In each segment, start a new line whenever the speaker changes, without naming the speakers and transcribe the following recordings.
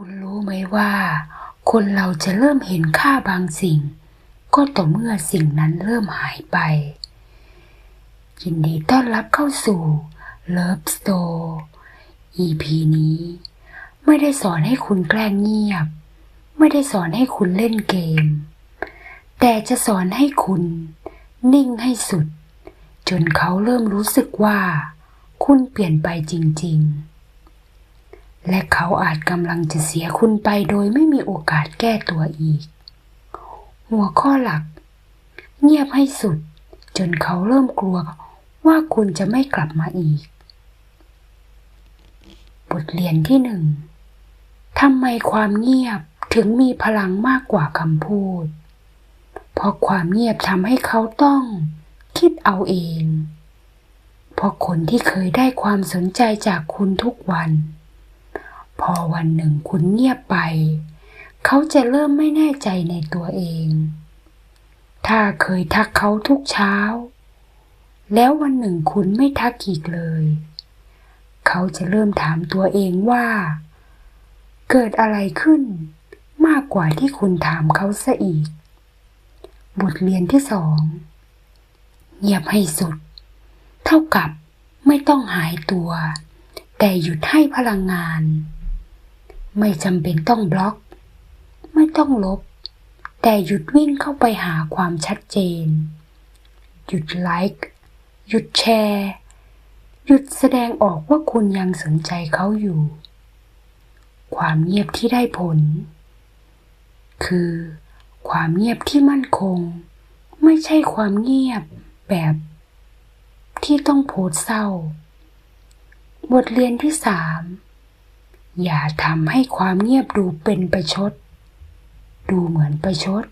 คุณรู้ไหมว่า คนเราจะเริ่มเห็นค่าบางสิ่ง ก็ต่อเมื่อสิ่งนั้นเริ่มหายไป ยินดีต้อนรับเข้าสู่ Love Store EP นี้ ไม่ได้สอนให้คุณแกล้งเงียบ ไม่ได้สอนให้คุณเล่นเกม แต่จะสอนให้คุณ นิ่งให้สุด จนเขาเริ่มรู้สึกว่า คุณเปลี่ยนไปจริง ๆ และเขาอาจกำลังจะเสียคุณไปโดยไม่มีโอกาสแก้ตัวอีก หัวข้อหลัก เงียบให้สุด จนเขาเริ่มกลัวว่าคุณจะไม่กลับมาอีก บทเรียนที่หนึ่งทำไมความเงียบถึงมีพลังมากกว่าคำพูด เพราะความเงียบทำให้เขาต้องคิดเอาเอง เพราะคนที่เคยได้ความสนใจจากคุณทุกวัน พอวันหนึ่งคุณเงียบไป เขาจะเริ่มไม่แน่ใจในตัวเอง ถ้าเคยทักเขาทุกเช้า แล้ววันหนึ่งคุณไม่ทักอีกเลย เขาจะเริ่มถามตัวเองว่า เกิดอะไรขึ้นมากกว่าที่คุณถามเขาซะอีก บทเรียนที่สองเงียบให้สุด เท่ากับไม่ต้องหายตัว แต่หยุดให้พลังงาน ไม่จำเป็นต้องบล็อก ไม่ต้องลบ แต่หยุดวิ่งเข้าไปหาความชัดเจน หยุดไลค์ หยุดแชร์ หยุดแสดงออกว่าคุณยังสนใจเขาอยู่ ความเงียบที่ได้ผล คือ ความเงียบที่มั่นคง ไม่ใช่ความเงียบแบบที่ต้องโพสเศร้า บทเรียนที่สาม อย่าทำให้ความเงียบดูเป็นประชด ดูเหมือนประชด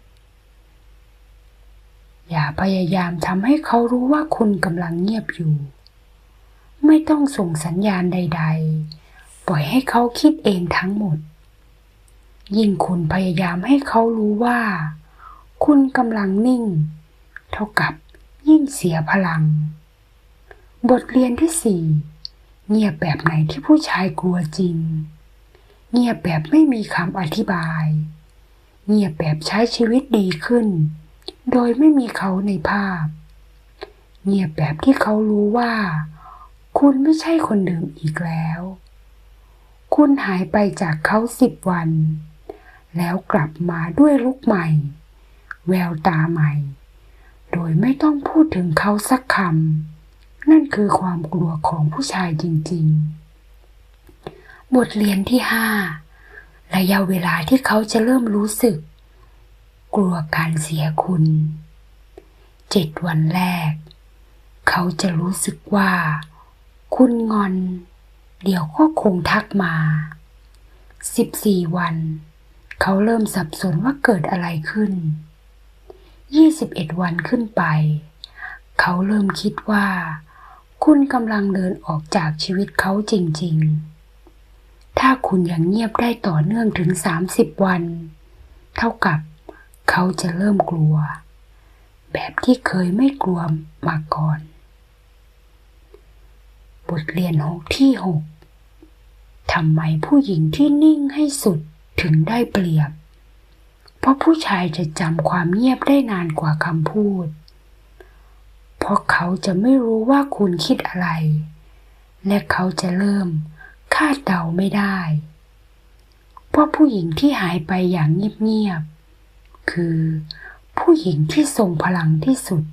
อย่าพยายามทำให้เขารู้ว่าคุณกำลังเงียบอยู่ ไม่ต้องส่งสัญญาณใด ๆ ปล่อยให้เขาคิดเองทั้งหมด ยิ่งคุณพยายามให้เขารู้ว่า คุณกำลังนิ่ง เท่ากับยิ่งเสียพลัง บทเรียนที่สี่เงียบแบบไหนที่ผู้ชายกลัวจริง เงียบแบบไม่มีคำอธิบาย เงียบแบบใช้ชีวิตดีขึ้น โดยไม่มีเขาในภาพ เงียบแบบที่เขารู้ว่า คุณไม่ใช่คนเดิมอีกแล้ว คุณหายไปจากเขาสิบวัน แล้วกลับมาด้วยลุกใหม่ แววตาใหม่ โดยไม่ต้องพูดถึงเขาสักคำนั่นคือความกลัวของผู้ชายจริง ๆ บทเรียนที่ห้าระยะเวลาที่เขาจะเริ่มรู้สึก กลัวการเสียคุณเจ็ดวันแรก เขาจะรู้สึกว่า คุณงอน เดี๋ยวก็คงทักมาสิบสี่วัน เขาเริ่มสับสนว่าเกิดอะไรขึ้น21วันขึ้นไป เขาเริ่มคิดว่า คุณกำลังเดินออกจากชีวิตเขาจริง ๆ ถ้าคุณยังเงียบได้ต่อเนื่องถึง 30 วัน เท่ากับเขาจะเริ่มกลัว แบบที่เคยไม่กลัวมาก่อน บทเรียนหกที่หกทำไมผู้หญิงที่นิ่งให้สุดถึงได้เปรียบ เพราะผู้ชายจะจำความเงียบได้นานกว่าคำพูด เพราะเขาจะไม่รู้ว่าคุณคิดอะไร และเขาจะเริ่ม คาดเดาไม่ได้เพราะผู้หญิงที่หายไปอย่างเงียบๆคือผู้หญิงที่ทรงพลังที่สุด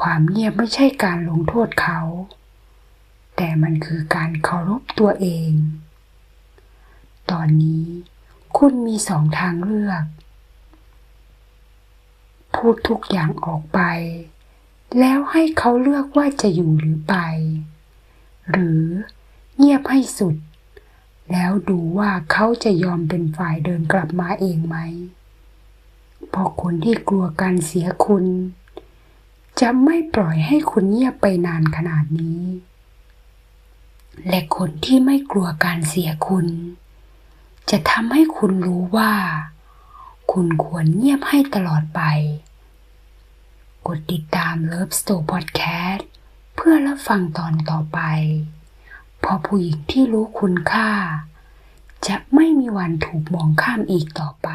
ความเงียบไม่ใช่การลงโทษเขา แต่มันคือการเคารพตัวเอง ตอนนี้คุณมีสองทางเลือก พูดทุกอย่างออกไป แล้วให้เขาเลือกว่าจะอยู่หรือไป หรือ เงียบให้สุด แล้วดูว่าเขาจะยอมเป็นฝ่ายเดินกลับมาเองไหมเพราะคนที่กลัวการเสียคุณ จะไม่ปล่อยให้คุณเงียบไปนานขนาดนี้ และคนที่ไม่กลัวการเสียคุณ จะทำให้คุณรู้ว่า คุณควรเงียบให้ตลอดไป กดติดตาม Love Store Podcast เพื่อรับฟังตอนต่อไป เพราะผู้หญิงที่รู้คุณค่า จะไม่มีวันถูกมองข้ามอีกต่อไป